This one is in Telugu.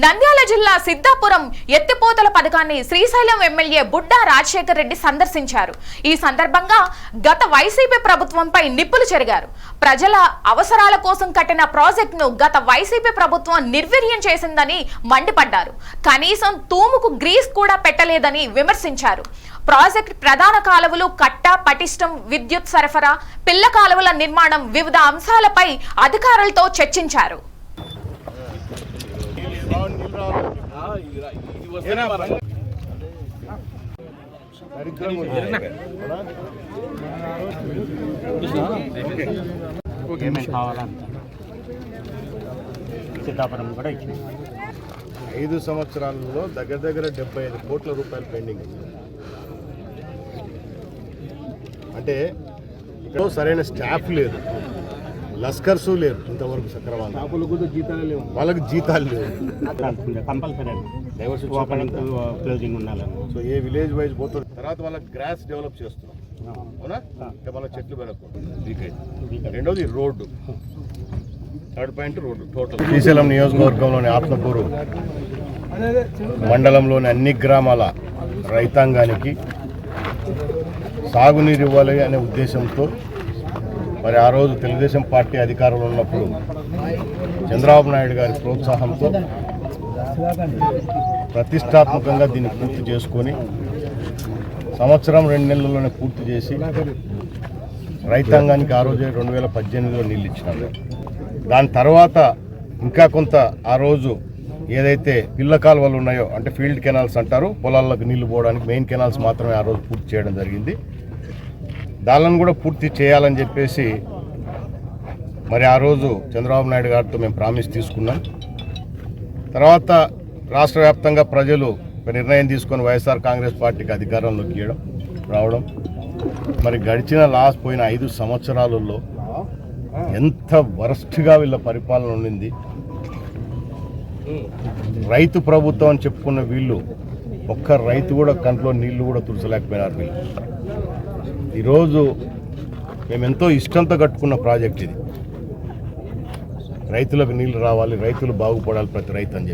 నంద్యాల జిల్లా సిద్ధాపురం ఎత్తిపోతల పథకాన్ని శ్రీశైలం ఎమ్మెల్యే బుడ్డా రాజశేఖర్ రెడ్డి సందర్శించారు. ఈ సందర్భంగా గత వైసీపీ ప్రభుత్వంపై నిప్పులు చెరిగారు. ప్రజల అవసరాల కోసం కట్టిన ప్రాజెక్టును గత వైసీపీ ప్రభుత్వం నిర్వీర్యం చేసిందని మండిపడ్డారు. కనీసం తూముకు గ్రీస్ కూడా పెట్టలేదని విమర్శించారు. ప్రాజెక్ట్ ప్రధాన కాలువలు కట్ట పటిష్టం విద్యుత్ సరఫరా పిల్ల కాలువల నిర్మాణం వివిధ అంశాలపై అధికారులతో చర్చించారు. సీతాపురం కూడా ఇచ్చింది ఐదు సంవత్సరాలలో దగ్గర దగ్గర డెబ్బై ఐదు కోట్ల రూపాయలు పెండింగ్ అంటే ఇక్కడ సరైన స్టాఫ్ లేదు. లస్కర్స్ లేరు ఇంతవరకు సక్రమంగా వాళ్ళకి జీతాలు లేవు. కంపల్సరీ డైవర్సిటీ ఓపెనింగ్ క్లోజింగ్ ఉండాలని సో ఏ విలేజ్ వైజ్ పోతుంది తర్వాత వాళ్ళకి గ్రాస్ డెవలప్ చేస్తున్నాం. అవునా? అంటే మన చెట్లు పెరగకూడదు. రెండోది road. Third point road total Srisailam నియోజకవర్గంలోని ఆత్మకూరు మండలంలోని అన్ని గ్రామాల రైతాంగానికి సాగునీరు ఇవ్వాలి అనే ఉద్దేశంతో మరి ఆ రోజు తెలుగుదేశం పార్టీ అధికారంలో ఉన్నప్పుడు చంద్రబాబు నాయుడు గారి ప్రోత్సాహంతో ప్రతిష్టాత్మకంగా దీన్ని పూర్తి చేసుకొని సంవత్సరం రెండు నెలల్లోనే పూర్తి చేసి రైతాంగానికి ఆ రోజే రెండు వేల పద్దెనిమిదిలో నీళ్ళు ఇచ్చినారు దాని తర్వాత ఇంకా కొంత ఆ రోజు ఏదైతే పిల్ల కాలువలు ఉన్నాయో అంటే ఫీల్డ్ కెనాల్స్ అంటారు పొలాల్లోకి నీళ్ళు పోవడానికి మెయిన్ కెనాల్స్ మాత్రమే ఆ రోజు పూర్తి చేయడం జరిగింది. దానిని కూడా పూర్తి చేయాలని చెప్పేసి మరి ఆ రోజు చంద్రబాబు నాయుడు గారితో మేము ప్రామిస్ తీసుకున్నాం. తర్వాత రాష్ట్ర వ్యాప్తంగా ప్రజలు ఒక నిర్ణయం తీసుకొని వైఎస్ఆర్ కాంగ్రెస్ పార్టీకి అధికారంలోకి ఇవ్వడం రావడం. మరి గడిచిన లాస్ట్ పోయిన ఐదు సంవత్సరాలలో ఎంత వరస్ట్గా వీళ్ళ పరిపాలన ఉండింది. రైతు ప్రభుత్వం అని చెప్పుకున్న వీళ్ళు ఒక్క రైతు కూడా కంట్లో నీళ్ళు కూడా తుడచలేకపోయినారు వీళ్ళు. ఈరోజు మేము ఎంతో ఇష్టంతో కట్టుకున్న ప్రాజెక్ట్ ఇది. రైతులకు నీళ్ళు రావాలి రైతులు బాగుపడాలి ప్రతి రైతు అని చెప్పి.